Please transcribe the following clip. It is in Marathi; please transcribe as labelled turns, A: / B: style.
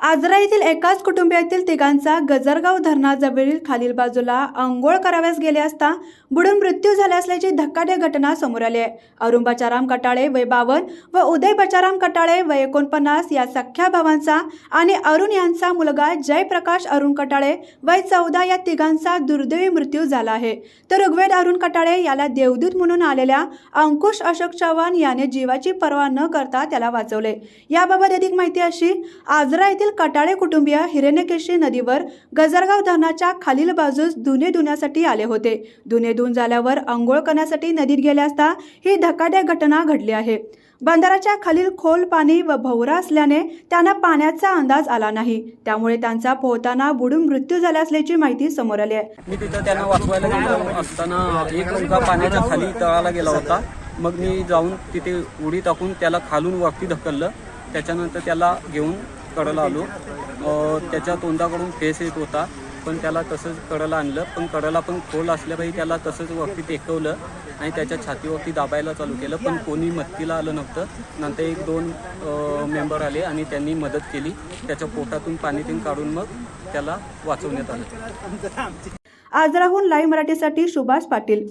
A: आजरा येथील एकाच कुटुंबियातील तिघांचा गजरगाव धरणाजवळील खालील बाजूला आंघोळ कराव्यास गेले असता बुडून मृत्यू झाला असल्याची धक्कादायक घटना समोर आली आहे. अरुण बचाराम कटाळे वय बावन व उदय बचाराम कटाळे वय एकोणपन्नास या सख्या भावांचा आणि अरुण यांचा मुलगा जयप्रकाश अरुण कटाळे वय चौदा या तिघांचा दुर्दैवी मृत्यू झाला आहे. तर ऋग्वेद अरुण कटाळे याला देवदूत म्हणून आलेल्या अंकुश अशोक चव्हाण याने जीवाची पर्वा न करता त्याला वाचवले. याबाबत अधिक माहिती अशी आजरा येथील कटाळे कुटुंबीय हिरण्यकेशी नदीवर गजरगाव धरणाच्या खालील बाजूस धुणे धुण्यासाठी आले होते. धुणे धुऊन झाल्यावर आंघोळ करण्यासाठी नदीत गेले असता ही धक्कादायक घटना घडली आहे. बंदराच्या खालील खोल पाणी व भोवरा असल्याने त्यांना पाण्याचा अंदाज आला नाही. त्यामुळे त्यांचा पोहताना बुडून मृत्यू झाला असल्याची माहिती समोर आली आहे.
B: मी तिथं त्यांना वाचवायला गेलो असताना एक मुलगा पाण्याच्या खाली तळाला गेला होता. मग मी जाऊन तिथे उडी टाकून त्याला खालून वरती ढकललं. त्याच्यानंतर त्याला घेऊन कडला आलो. त्याच्या तोंडाकडून फेस येत होता पण त्याला तसंच कडला आणलं. पण कडला पण खोल असल्यापाई त्याला तसंच वरती टेकवलं आणि त्याच्या छातीवरती दाबायला चालू केलं. पण कोणी मदतीला आलं नव्हतं. नंतर एक दोन मेंबर आले आणि त्यांनी मदत केली. त्याच्या पोटातून पाणी तीन काढून मग त्याला वाचवण्यात आलं.
A: आजराहून लाईव्ह मराठीसाठी सुभाष पाटील.